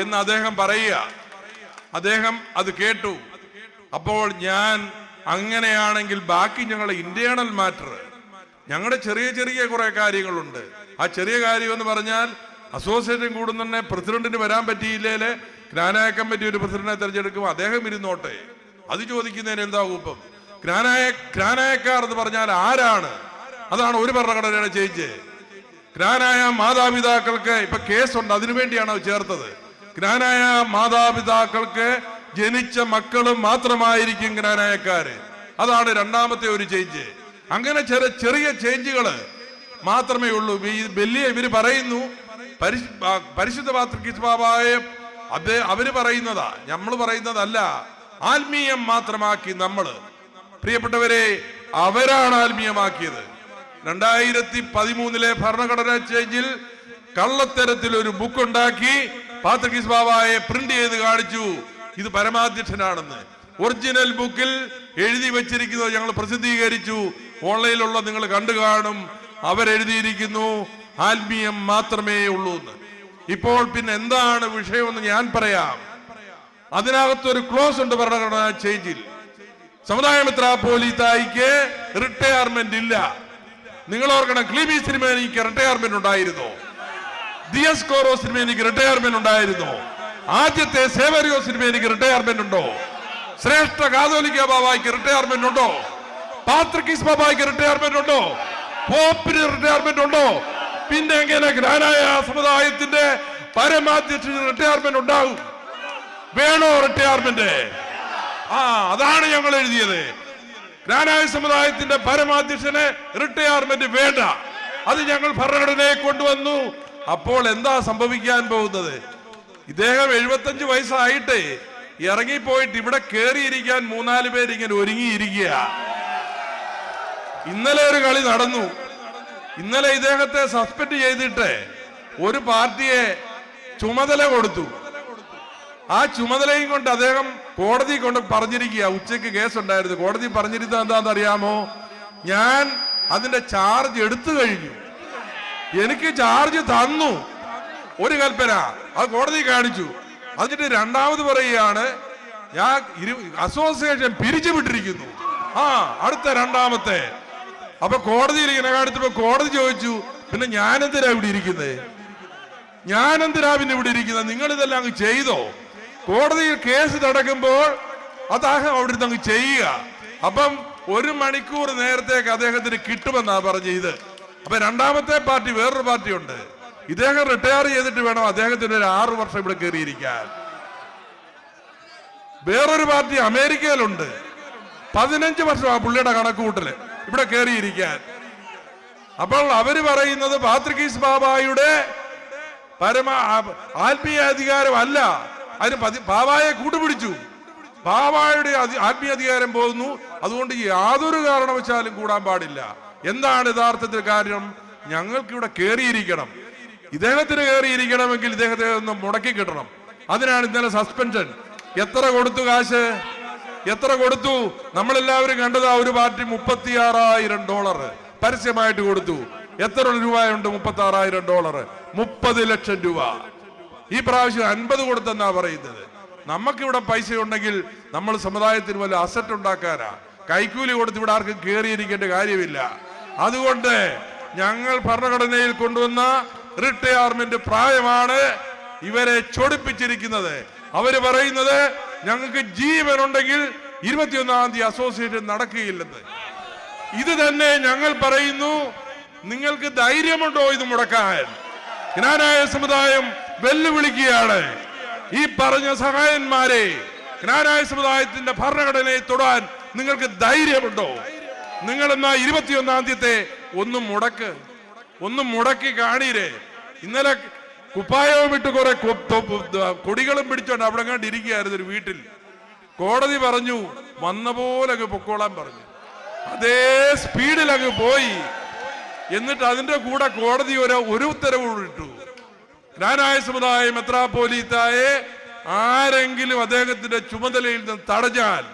എന്ന് അദ്ദേഹം പറയുക. അദ്ദേഹം അത് കേട്ടു. അപ്പോൾ ഞാൻ അങ്ങനെയാണെങ്കിൽ ബാക്കി ഞങ്ങളുടെ ഇന്റേണൽ മാറ്റർ ഞങ്ങളുടെ ചെറിയ ചെറിയ കുറെ കാര്യങ്ങളുണ്ട്. ആ ചെറിയ കാര്യം എന്ന് പറഞ്ഞാൽ അസോസിയേഷൻ കൂടുന്നുണ്ടെ പ്രസിഡന്റിന് വരാൻ പറ്റിയില്ലേൽ ജ്ഞാനായ കമ്മിറ്റി ഒരു പ്രസിഡന്റിനെ തെരഞ്ഞെടുക്കും അദ്ദേഹം ഇരുന്നോട്ടെ. അത് ചോദിക്കുന്നതിന് എന്താ ഇപ്പം ജ്ഞാനായ ജ്ഞാനായക്കാർ എന്ന് പറഞ്ഞാൽ ആരാണ്? അതാണ് ഒരു ഭരണഘടനയുടെ ചേഞ്ച് ഗ്രാനായ മാതാപിതാക്കൾക്ക് ഇപ്പൊ കേസുണ്ട് അതിനു വേണ്ടിയാണ് ചേർത്തത്. ഗ്രാനായ മാതാപിതാക്കൾക്ക് ജനിച്ച മക്കളും മാത്രമായിരിക്കും ഗ്രാനായക്കാര്. അതാണ് രണ്ടാമത്തെ ഒരു ചേഞ്ച്. അങ്ങനെ ചില ചെറിയ ചേഞ്ചുകൾ മാത്രമേ ഉള്ളൂ. ഈ വലിയ ഇവർ പറയുന്നു. പരിശുദ്ധ പാത്രിക് ബാബായെ അത് അവർ പറയുന്നതാ. നമ്മൾ പറയുന്നതല്ല. ആത്മീയം മാത്രമാക്കി നമ്മൾ. പ്രിയപ്പെട്ടവരെ അവരാണ് ആത്മീയമാക്കിയത്. രണ്ടായിരത്തി പതിമൂന്നിലെ ഭരണഘടനാ ചേഞ്ചിൽ കള്ളത്തരത്തിൽ ഒരു ബുക്ക് ഉണ്ടാക്കി പാത്രകീസ് ബാബായെ പ്രിന്റ് ചെയ്ത് കാണിച്ചു. ഇത് പരമാധ്യക്ഷനാണെന്ന്. ഒറിജിനൽ ബുക്കിൽ എഴുതി വെച്ചിരിക്കുന്നത് ഞങ്ങൾ പ്രസിദ്ധീകരിച്ചു. ഓൺലൈനിലുള്ള നിങ്ങൾ കണ്ടു കാണും. അവരെഴുതിയിരിക്കുന്നു. ആത്മീയം മാത്രമേ ഉള്ളൂ എന്ന്. ഇപ്പോൾ പിന്നെ എന്താണ് വിഷയമെന്ന് ഞാൻ പറയാം. അതിനകത്തൊരു ക്ലോസ് ഉണ്ട് ഭരണഘടനാ ചേഞ്ചിൽ സമുദായ മിത്ര പോലീസായിക്ക് റിട്ടയർമെന്റ് ഇല്ല. നിങ്ങൾ ഓർക്കണം ക്ലീബി സിനിമേനിക്ക് റിട്ടയർമെന്റ് ഉണ്ടായിരുന്നു. ദിയസ് കോറോ സിനിമ എനിക്ക് റിട്ടയർമെന്റ് ഉണ്ടായിരുന്നു. ആദ്യത്തെ സേവരിയോ സിനിമ എനിക്ക് റിട്ടയർമെന്റ് ഉണ്ടോ? ശ്രേഷ്ഠ കാതോലിക്ക ബാബായ്ക്ക് റിട്ടയർമെന്റ് ഉണ്ടോ? പാത്രക്കീസ് ബാബായ്ക്ക് റിട്ടയർമെന്റ് ഉണ്ടോ? പോപ്പിന് റിട്ടയർമെന്റ് ഉണ്ടോ? പിന്നെ എങ്ങനെ ഗ്രാനായ സമുദായത്തിന്റെ പരമാധ്യക്ഷന് റിട്ടയർമെന്റ് ഉണ്ടാകും? വേണോ റിട്ടയർമെന്റ് ആ അതാണ് ഞങ്ങൾ എഴുതിയത്. ജ്ഞാനായ സമുദായത്തിന്റെ പരമാധ്യക്ഷന് റിട്ടയർമെന്റ് വേണ്ട. അത് ഞങ്ങൾ ഭരണഘടനയെ കൊണ്ടുവന്നു. അപ്പോൾ എന്താ സംഭവിക്കാൻ പോകുന്നത്? ഇദ്ദേഹം എഴുപത്തഞ്ച് വയസ്സായിട്ട് ഇറങ്ങിപ്പോയിട്ട് ഇവിടെ കയറിയിരിക്കാൻ മൂന്നാൽ പേര് ഇങ്ങനെ ഒരുങ്ങിയിരിക്കുക ഇന്നലെ ഒരു കളി നടന്നു. ഇന്നലെ ഇദ്ദേഹത്തെ സസ്പെൻഡ് ചെയ്തിട്ട് ഒരു പാർട്ടിയെ ചുമതല കൊടുത്തു. ആ ചുമതലയും കൊണ്ട് അദ്ദേഹം കോടതി കൊണ്ട് പറഞ്ഞിരിക്കുക. ഉച്ചയ്ക്ക് കേസ് ഉണ്ടായിരുന്നു കോടതി പറഞ്ഞിരുന്നത് എന്താണെന്ന് അറിയാമോ ഞാൻ അതിന്റെ ചാർജ് എടുത്തു കഴിഞ്ഞു. എനിക്ക് ചാർജ് തന്നു. ഒരു കൽപ്പന. അത് കോടതി കാണിച്ചു. അതിട്ട് രണ്ടാമത് പറയുകയാണ് ഞാൻ അസോസിയേഷൻ പിരിച്ചു പിരിച്ചുവിട്ടിരിക്കുന്നു. ആ അടുത്ത രണ്ടാമത്തെ. അപ്പൊ കോടതിയിൽ ഇങ്ങനെ കാണിച്ചപ്പോ കോടതി ചോദിച്ചു പിന്നെ ഞാനെന്തിനാ ഇവിടെ ഇരിക്കുന്നത് ഞാനെന്തിനാ പിന്നെ ഇവിടെ ഇരിക്കുന്നത് നിങ്ങൾ ഇതെല്ലാം അങ്ങ് ചെയ്തോ? കോടതിയിൽ കേസ് നടക്കുമ്പോൾ അദ്ദേഹം അവിടുന്ന് അങ്ങ് ചെയ്യുക. അപ്പം ഒരു മണിക്കൂർ നേരത്തേക്ക് അദ്ദേഹത്തിന് കിട്ടുമെന്നാ പറഞ്ഞു ഇത്. അപ്പൊ രണ്ടാമത്തെ പാർട്ടി വേറൊരു പാർട്ടിയുണ്ട്. ഇദ്ദേഹം റിട്ടയർ ചെയ്തിട്ട് വേണം അദ്ദേഹത്തിന് ഒരു ആറു വർഷം ഇവിടെ കയറിയിരിക്കാൻ. വേറൊരു പാർട്ടി അമേരിക്കയിലുണ്ട്. പതിനഞ്ച് വർഷം ആ പുള്ളിയുടെ കണക്കുകൂട്ടൽ ഇവിടെ കയറിയിരിക്കാൻ. അപ്പോൾ അവർ പറയുന്നത് പാത്രികീസ് ബാബായുടെ പരമ ആത്മീയ അധികാരം അല്ല അതിന് ബാബായെ കൂട്ടുപിടിച്ചു. ബാബായുടെ അധി- ആത്മീയ അധികാരം പോകുന്നു. അതുകൊണ്ട് യാതൊരു കാരണവശാലും കൂടാൻ പാടില്ല. എന്താണ് യഥാർത്ഥത്തിൽ കാരണം ഞങ്ങൾക്ക് ഇവിടെ കയറിയിരിക്കണം ഇദ്ദേഹത്തിന് കയറിയിരിക്കണമെങ്കിൽ ഇദ്ദേഹത്തെ ഒന്ന് മുടക്കി കിട്ടണം. അതിനാണ് ഇന്നലെ സസ്പെൻഷൻ. എത്ര കൊടുത്തു കാശ്? എത്ര കൊടുത്തു? നമ്മളെല്ലാവരും കണ്ടതാ ഒരു പാർട്ടി മുപ്പത്തിയാറായിരം ഡോളർ പരസ്യമായിട്ട് കൊടുത്തു. എത്ര രൂപയുണ്ട്? മുപ്പത്തി ആറായിരം ഡോളർ. മുപ്പത് ലക്ഷം രൂപ. ഈ പ്രാവശ്യം അൻപത് കൊടുത്തെന്നാ പറയുന്നത്. നമുക്കിവിടെ പൈസ ഉണ്ടെങ്കിൽ നമ്മൾ സമുദായത്തിന് വല്ല അസറ്റ് ഉണ്ടാക്കാനാ? കൈക്കൂലി കൊടുത്ത് ഇവിടെ ആർക്കും കയറിയിരിക്കേണ്ട കാര്യമില്ല. അതുകൊണ്ട് ഞങ്ങൾ ഭരണഘടനയിൽ കൊണ്ടുവന്ന റിട്ടയർമെന്റ് പ്രായമാണ് ഇവരെ ചൊടിപ്പിച്ചിരിക്കുന്നത്. അവർ പറയുന്നത് ഞങ്ങൾക്ക് ജീവൻ ഉണ്ടെങ്കിൽ ഇരുപത്തിയൊന്നാം തീയതി അസോസിയേഷൻ നടക്കുകയില്ലെന്ന്. ഇത് തന്നെ ഞങ്ങൾ പറയുന്നു. നിങ്ങൾക്ക് ധൈര്യമുണ്ടോ ഇത് മുടക്കാൻ? ജ്ഞാനായ സമുദായം വെല്ലുവിളിക്കുകയാണ്. ഈ പറഞ്ഞ സഹായന്മാരെ ജ്ഞാനായ സമുദായത്തിന്റെ ഭരണഘടനയെ തൊടാൻ നിങ്ങൾക്ക് ധൈര്യമുണ്ടോ? നിങ്ങൾ എന്നാ ഇരുപത്തിയൊന്നാം തീയതി ഒന്ന് മുടക്ക് ഒന്ന് മുടക്കി കാണീരേ ഇന്നലെ കുപ്പായവും ഇട്ട് കുറെ കൊടികളും പിടിച്ചോണ്ട് അവിടെ കണ്ട് ഇരിക്കുകയായിരുന്നു ഒരു വീട്ടിൽ. കോടതി പറഞ്ഞു വന്ന പോലെ അങ്ങ് പൊക്കോളാൻ പറഞ്ഞു. അതേ സ്പീഡിൽ അങ്ങ് പോയി. എന്നിട്ട് അതിന്റെ കൂടെ കോടതി ഒരു ഒരു ഉത്തരവ് ഇട്ടു. ജ്ഞാനായ സമുദായ പോലീത്തായെ ആരെങ്കിലും അദ്ദേഹത്തിന്റെ ചുമതലയിൽ നിന്ന് തടഞ്ഞാൽ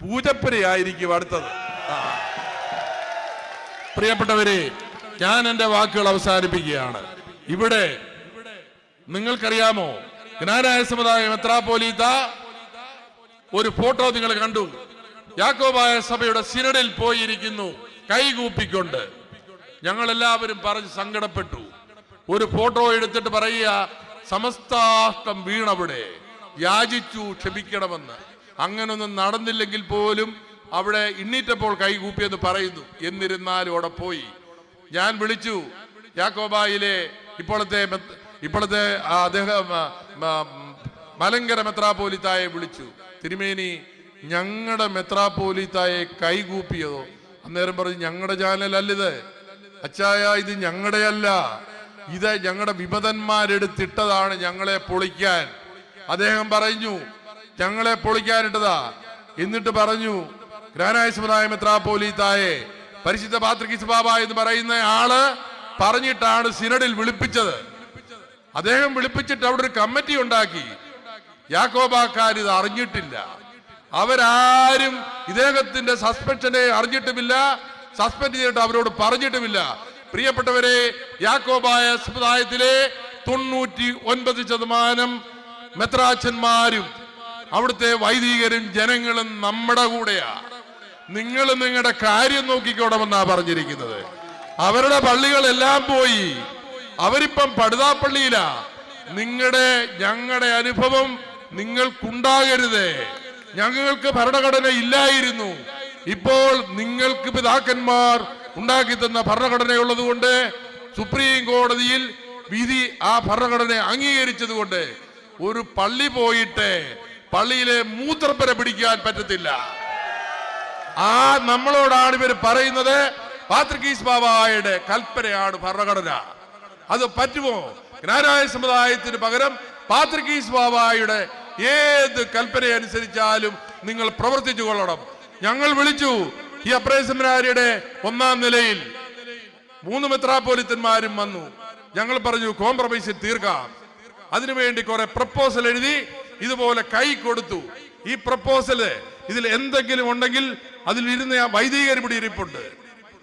പൂജപ്പരയായിരിക്കും അടുത്തത്. പ്രിയപ്പെട്ടവരെ ഞാൻ എന്റെ വാക്കുകൾ അവസാനിപ്പിക്കുകയാണ്. ഇവിടെ നിങ്ങൾക്കറിയാമോ ജ്ഞാനായ സമുദായ പോലീത്ത ഒരു ഫോട്ടോ നിങ്ങൾ കണ്ടു. യാക്കോബായ സഭയുടെ സിനഡിൽ പോയിരിക്കുന്നു കൈകൂപ്പിക്കൊണ്ട്. ഞങ്ങൾ എല്ലാവരും പറഞ്ഞ് സങ്കടപ്പെട്ടു. ഒരു ഫോട്ടോ എടുത്തിട്ട് പറയുക സമസ്താഷ്ടം വീണവിടെ യാചിച്ചു ക്ഷമിക്കണമെന്ന്. അങ്ങനൊന്നും നടന്നില്ലെങ്കിൽ പോലും അവിടെ ഇണ്ണീറ്റപ്പോൾ കൈകൂപ്പിയെന്ന് പറയുന്നു. എന്നിരുന്നാലും അവിടെ പോയി. ഞാൻ വിളിച്ചു യാക്കോബായിലെ ഇപ്പോഴത്തെ ഇപ്പോഴത്തെ അദ്ദേഹം മലങ്കര മെത്രാപോലിത്തായെ വിളിച്ചു. തിരുമേനി ഞങ്ങളുടെ മെത്രാപോലിത്തായെ കൈകൂപ്പിയതോ അന്നേരം പറഞ്ഞു ഞങ്ങളുടെ ചാനലല്ലിത്. അച്ചായ ഇത് ഞങ്ങളുടെ അല്ല ഇത് ഞങ്ങളുടെ വിമതന്മാരെടുത്തിട്ടതാണ് ഞങ്ങളെ പൊളിക്കാൻ. അദ്ദേഹം പറഞ്ഞു ഞങ്ങളെ പൊളിക്കാനിട്ടതാ. എന്നിട്ട് പറഞ്ഞു ഗ്രാനായ സമുദായ മെത്രാപോലീത്തായെ പരിശുദ്ധ പാത്രികീസ് ബാബ എന്ന് പറയുന്ന ആൾ പറഞ്ഞിട്ടാണ് സിനഡിൽ വിളിപ്പിച്ചത്. അദ്ദേഹം വിളിപ്പിച്ചിട്ട് അവിടെ ഒരു കമ്മിറ്റി ഉണ്ടാക്കി. യാക്കോബാക്കാർ ഇത് അറിഞ്ഞിട്ടില്ല. അവരാരും ഇദ്ദേഹത്തിന്റെ സസ്പെൻഷനെ അറിഞ്ഞിട്ടുമില്ല സസ്പെൻഡ് ചെയ്തിട്ട് അവരോട് പറഞ്ഞിട്ടുമില്ല. പ്രിയപ്പെട്ടവരെ യാക്കോബായ സമുദായത്തിലെ തൊണ്ണൂറ്റി ഒൻപത് ശതമാനം മെത്രാച്ചന്മാരും അവിടുത്തെ വൈദികരും ജനങ്ങളും നമ്മുടെ കൂടെയാ. നിങ്ങൾ നിങ്ങളുടെ കാര്യം നോക്കിക്കോണമെന്നാ പറഞ്ഞിരിക്കുന്നത്. അവരുടെ പള്ളികളെല്ലാം പോയി. അവരിപ്പം പടുതാപ്പള്ളിയിലാ. നിങ്ങളുടെ ഞങ്ങളുടെ അനുഭവം നിങ്ങൾക്കുണ്ടാകരുത്. ഞങ്ങൾക്ക് ഭരണഘടന ഇല്ലായിരുന്നു. ഇപ്പോൾ നിങ്ങൾക്ക് പിതാക്കന്മാർ ഉണ്ടാക്കി തന്ന ഭരണഘടനയുള്ളത് കൊണ്ട് സുപ്രീം കോടതിയിൽ വിധി ആ ഭരണഘടന അംഗീകരിച്ചത് കൊണ്ട് ഒരു പള്ളി പോയിട്ട് പള്ളിയിലെ മൂത്രപ്പര പിടിക്കാൻ പറ്റത്തില്ല. ആ നമ്മളോടാണ് ഇവർ പറയുന്നത് പാത്രികീസ് ബാബായുടെ കൽപ്പനയാണ് ഭരണഘടന. അത് പറ്റുമോ? ജ്ഞാനായ സമുദായത്തിന് പകരം പാത്രികീസ് ബാബായുടെ ഏത് കൽപ്പന അനുസരിച്ചാലും നിങ്ങൾ പ്രവർത്തിച്ചു കൊള്ളണം. ഞങ്ങൾ വിളിച്ചു ഈ അപ്രയ സെമിനാരിയുടെ ഒന്നാം നിലയിൽ മൂന്ന് മെത്രാപോലിത്തന്മാരും വന്നു. ഞങ്ങൾ പറഞ്ഞു കോംപ്രമൈസ് തീർക്കാം. അതിനുവേണ്ടി കുറെ പ്രപ്പോസൽ എഴുതി ഇതുപോലെ കൈ കൊടുത്തു. ഈ പ്രപ്പോസൽ ഇതിൽ എന്തെങ്കിലും ഉണ്ടെങ്കിൽ അതിലിരുന്ന് ആ വൈദികർ ഇവിടെ ഇരിപ്പുണ്ട്.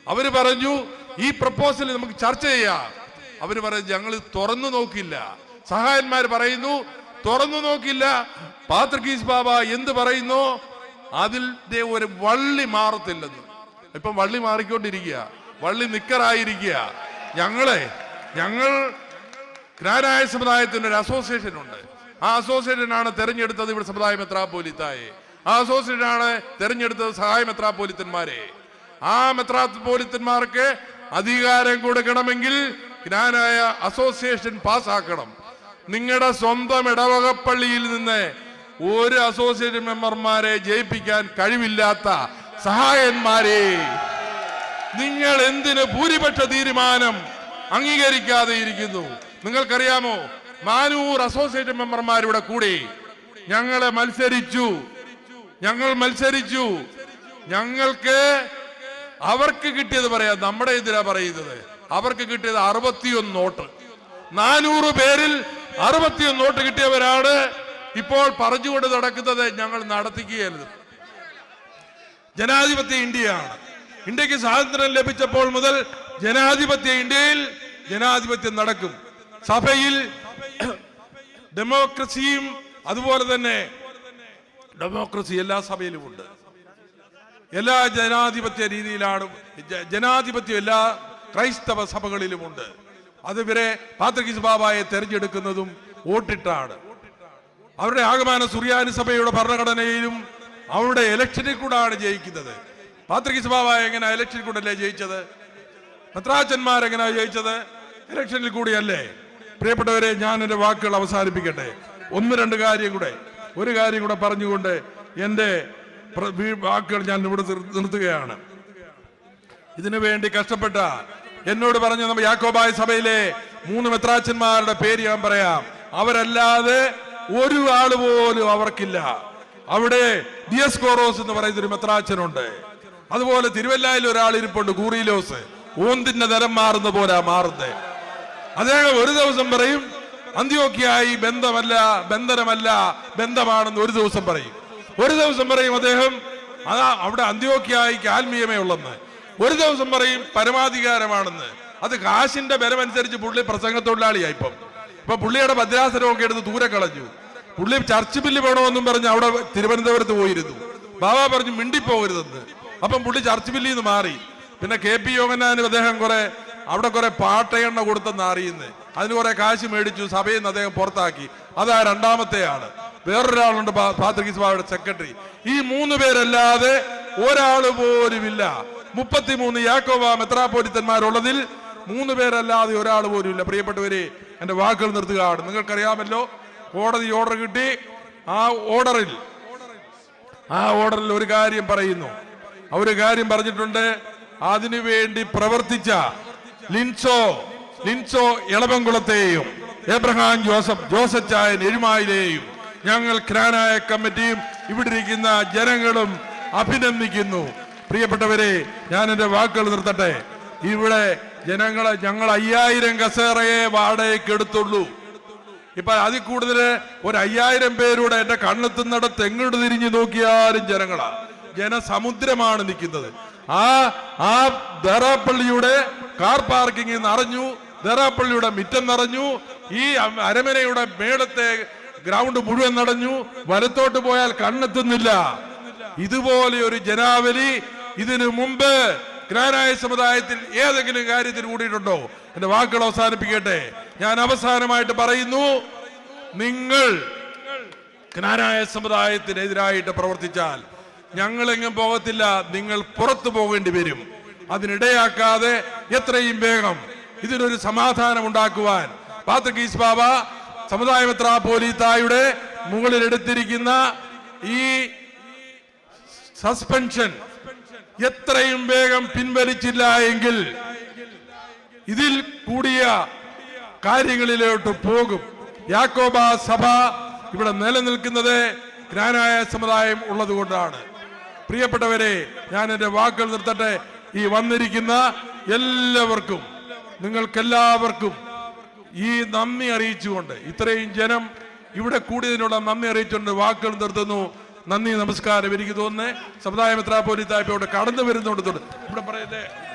അവർ പറഞ്ഞു ഈ പ്രപ്പോസൽ നമുക്ക് ചർച്ച ചെയ്യാം. അവർ പറഞ്ഞു ഞങ്ങൾ തുറന്നു നോക്കില്ല. സഹായന്മാർ പറയുന്നു തുറന്നു നോക്കില്ല. പാത്രകീസ് ബാബ എന്ത് പറയുന്നു? അതിന്റെ ഒരു വള്ളി മാറത്തില്ലെന്ന്. ഇപ്പം വള്ളി മാറിക്കൊണ്ടിരിക്കുക. വള്ളി നിക്കറായിരിക്കുക. ഞങ്ങളെ ഞങ്ങൾ ജ്ഞാനായ സമുദായത്തിന് ഒരു അസോസിയേഷൻ ഉണ്ട്. ആ അസോസിയേഷനാണ് തെരഞ്ഞെടുത്തത് ഇവിടെ സമുദായ മെത്രാപോലിത്തായെ ആ അസോസിയേഷനാണ് തെരഞ്ഞെടുത്തത് സഹായ മെത്രാപോലിത്തന്മാരെ ആ മെത്രാപോലിത്തന്മാർക്ക് അധികാരം കൊടുക്കണമെങ്കിൽ ജ്ഞാനായ അസോസിയേഷൻ പാസ്സാക്കണം നിങ്ങളുടെ സ്വന്തം ഇടവകപ്പള്ളിയിൽ നിന്ന് ഒരു അസോസിയേറ്റ് മെമ്പർമാരെ ജയിപ്പിക്കാൻ കഴിവില്ലാത്ത സഹായന്മാരെ. നിങ്ങൾ എന്തിന് ഭൂരിപക്ഷ തീരുമാനം അംഗീകരിക്കാതെ ഇരിക്കുന്നു? നിങ്ങൾക്കറിയാമോ? നാനൂർ അസോസിയേറ്റ് മെമ്പർമാരുടെ കൂടെ. ഞങ്ങളെ മത്സരിച്ചു. ഞങ്ങൾ മത്സരിച്ചു. ഞങ്ങൾക്ക് അവർക്ക് കിട്ടിയത് പറയാം. നമ്മുടെ ഇതിലാ പറയുന്നത്? അവർക്ക് കിട്ടിയത് അറുപത്തിയൊന്ന് നോട്ട് നാനൂറ് പേരിൽ അറുപത്തിയൊന്ന് നോട്ട് കിട്ടിയവരാണ് ഇപ്പോൾ പറഞ്ഞുകൊണ്ട് നടക്കുന്നത് ഞങ്ങൾ നടത്തിക്കുകയല്ല ജനാധിപത്യ ഇന്ത്യയാണ് ഇന്ത്യയ്ക്ക് സ്വാതന്ത്ര്യം ലഭിച്ചപ്പോൾ മുതൽ ജനാധിപത്യ ഇന്ത്യയിൽ ജനാധിപത്യം നടക്കും. സഭയിൽ ഡെമോക്രസിയും അതുപോലെ തന്നെ ഡെമോക്രസി എല്ലാ സഭയിലും ഉണ്ട്. എല്ലാ ജനാധിപത്യ രീതിയിലാണ് ജനാധിപത്യം എല്ലാ ക്രൈസ്തവ സഭകളിലുമുണ്ട് അതിവരെ പാത്രകിസ് ബാബായെ തെരഞ്ഞെടുക്കുന്നതും വോട്ടിട്ടാണ്. അവരുടെ ആഗമാന സുറിയാനി സഭയുടെ ഭരണഘടനയിലും അവരുടെ ഇലക്ഷനിൽ കൂടാണ് ജയിക്കുന്നത്. പാത്രകിസ് ബാബ എങ്ങനെ ഇലക്ഷനിൽ കൂടല്ലേ ജയിച്ചത്? മെത്രാച്ചന്മാർ എങ്ങനെ ജയിച്ചത്? ഇലക്ഷനിൽ കൂടിയല്ലേ? പ്രിയപ്പെട്ടവരെ ഞാൻ എന്റെ വാക്കുകൾ അവസാനിപ്പിക്കട്ടെ. ഒന്ന് രണ്ട് കാര്യം കൂടെ. ഒരു കാര്യം കൂടെ പറഞ്ഞുകൊണ്ട് പ്ര- വാക്കുകൾ ഞാൻ ഇവിടെ നിർ- നിർത്തുകയാണ്. ഇതിനു വേണ്ടി കഷ്ടപ്പെട്ട എന്നോട് പറഞ്ഞ നമ്മുടെ യാക്കോബായ സഭയിലെ മൂന്ന് മെത്രാച്ചന്മാരുടെ പേര് ഞാൻ പറയാം. അവരല്ലാതെ ഒരു ആൾ പോലും അവർക്കില്ല. അവിടെ ഡിയസ്കോറോസ് എന്ന് പറയുന്ന ഒരു മെത്രാച്ചനുണ്ട്. അതുപോലെ തിരുവല്ലായിൽ ഒരാൾ ഇരിപ്പുണ്ട് കൂറിയിലോസ് ഊന്തിന്റെ നിലം മാറുന്ന പോലെ മാറുന്നത് അദ്ദേഹം ഒരു ദിവസം പറയും അന്ത്യോക്കിയായി ബന്ധമല്ല ബന്ധനമല്ല ബന്ധമാണെന്ന് ഒരു ദിവസം പറയും. ഒരു ദിവസം പറയും അദ്ദേഹം അതാ അവിടെ അന്ത്യോക്കിയായിക്ക് ആത്മീയമേ ഉള്ളെന്ന്. ഒരു ദിവസം പറയും പരമാധികാരമാണെന്ന്. അത് കാശിന്റെ ബലമനുസരിച്ച് പുള്ളി പ്രസംഗ തൊഴിലാളിയായി ഇപ്പം. ഇപ്പൊ പുള്ളിയുടെ ഭദ്രാസനമൊക്കെ എടുത്ത് ദൂരെ കളഞ്ഞു. പുള്ളി ചർച്ച് ബില്ല് വേണമെന്നും പറഞ്ഞ് അവിടെ തിരുവനന്തപുരത്ത് പോയിരുന്നു. ബാബ പറഞ്ഞു മിണ്ടിപ്പോകരുതെന്ന്. അപ്പം പുള്ളി ചർച്ച് ബില്ലിൽ നിന്ന് മാറി. പിന്നെ കെ പി യോഗനാനും അദ്ദേഹം കുറെ അവിടെ കുറെ പാട്ടയെണ്ണ കൊടുത്തെന്ന് അറിയുന്നത് അതിന് കുറെ കാശ് മേടിച്ചു സഭയിൽ നിന്ന് അദ്ദേഹം പുറത്താക്കി. അതാ രണ്ടാമത്തെ ആൾ വേറൊരാളുണ്ട് പാ- സഭയുടെ സെക്രട്ടറി. ഈ മൂന്ന് പേരല്ലാതെ ഒരാൾ പോലുമില്ല. മുപ്പത്തിമൂന്ന് യാക്കോബ മെത്രാപോലിത്തന്മാരുള്ളതിൽ മൂന്ന് പേരല്ലാതെ ഒരാൾ പോലും ഇല്ല. പ്രിയപ്പെട്ടവരെ എന്റെ വാക്കുകൾ നിർത്തുകയാണ്. നിങ്ങൾക്കറിയാമല്ലോ കോടതി ഓർഡർ കിട്ടി. ആ ഓർഡറിൽ ആ ഓർഡറിൽ ഒരു കാര്യം പറയുന്നു. ഒരു കാര്യം പറഞ്ഞിട്ടുണ്ട്. അതിനുവേണ്ടി പ്രവർത്തിച്ച ലിൻസോ ലിൻസോ ഇളവൻകുളത്തെയും എബ്രഹാം ജോസഫ് ജോസഫ് ചായൻ എഴുമായിലെയും ഞങ്ങൾ ക്രാനായ കമ്മിറ്റിയും ഇവിടെ ഇരിക്കുന്ന ജനങ്ങളും അഭിനന്ദിക്കുന്നു. പ്രിയപ്പെട്ടവരെ ഞാൻ എന്റെ വാക്കുകൾ നിർത്തട്ടെ. ഇവിടെ ജനങ്ങളെ ഞങ്ങൾ അയ്യായിരം കസേറയെ വാടകയ്ക്ക് എടുത്തുള്ളൂ. ഇപ്പൊ അതിൽ കൂടുതൽ ഒരു അയ്യായിരം പേരൂടെ എന്റെ കണ്ണെത്തുന്നിടത്ത് എങ്ങോട്ട് തിരിഞ്ഞു നോക്കിയാലും ജനങ്ങളാ. ജനസമുദ്രമാണ് നിൽക്കുന്നത്. ആ ആ ദറാപ്പള്ളിയുടെ കാർ പാർക്കിംഗ് നിറഞ്ഞു ദറാപ്പള്ളിയുടെ മിറ്റം നിറഞ്ഞു ഈ അരമനയുടെ മേടത്തെ ഗ്രൗണ്ട് മുഴുവൻ നടഞ്ഞു വലത്തോട്ട് പോയാൽ കണ്ണെത്തുന്നില്ല. ഇതുപോലെ ഒരു ജനാവലി ഇതിനു മുമ്പ് ജ്ഞാനായ സമുദായത്തിൽ ഏതെങ്കിലും കാര്യത്തിൽ കൂടിയിട്ടുണ്ടോ? എന്റെ വാക്കുകൾ അവസാനിപ്പിക്കട്ടെ. ഞാൻ അവസാനമായിട്ട് പറയുന്നു നിങ്ങൾ ജ്ഞാനായ സമുദായത്തിനെതിരായിട്ട് പ്രവർത്തിച്ചാൽ ഞങ്ങളെങ്ങും പോകത്തില്ല നിങ്ങൾ പുറത്തു പോകേണ്ടി വരും. അതിനിടയാക്കാതെ എത്രയും വേഗം ഇതിനൊരു സമാധാനം ഉണ്ടാക്കുവാൻ. പാത്രീസ് ബാബ സമുദായ പോലീത്തായുടെ മുകളിൽ എടുത്തിരിക്കുന്ന ഈ സസ്പെൻഷൻ എത്രയും വേഗം പിൻവലിച്ചില്ല എങ്കിൽ ഇതിൽ കൂടിയ കാര്യങ്ങളിലോട്ട് പോകും. യാക്കോബ സഭ ഇവിടെ നിലനിൽക്കുന്നത് ജ്ഞാനായ സമുദായം ഉള്ളതുകൊണ്ടാണ്. പ്രിയപ്പെട്ടവരെ ഞാൻ എന്റെ വാക്കുകൾ നിർത്തട്ടെ. ഈ വന്നിരിക്കുന്ന എല്ലാവർക്കും നിങ്ങൾക്കെല്ലാവർക്കും ഈ നന്ദി അറിയിച്ചുകൊണ്ട് ഇത്രയും ജനം ഇവിടെ കൂടിയതിനുള്ള നന്ദി അറിയിച്ചുകൊണ്ട് വാക്കുകൾ നിർത്തുന്നു. നന്ദി നമസ്കാരം. എനിക്ക് തോന്നുന്നത് സമുദായ മെത്രാപോലിത്തായ്പയോട് കടന്നു വരുന്നുണ്ട്. ഇവിടെ പറയല്ലേ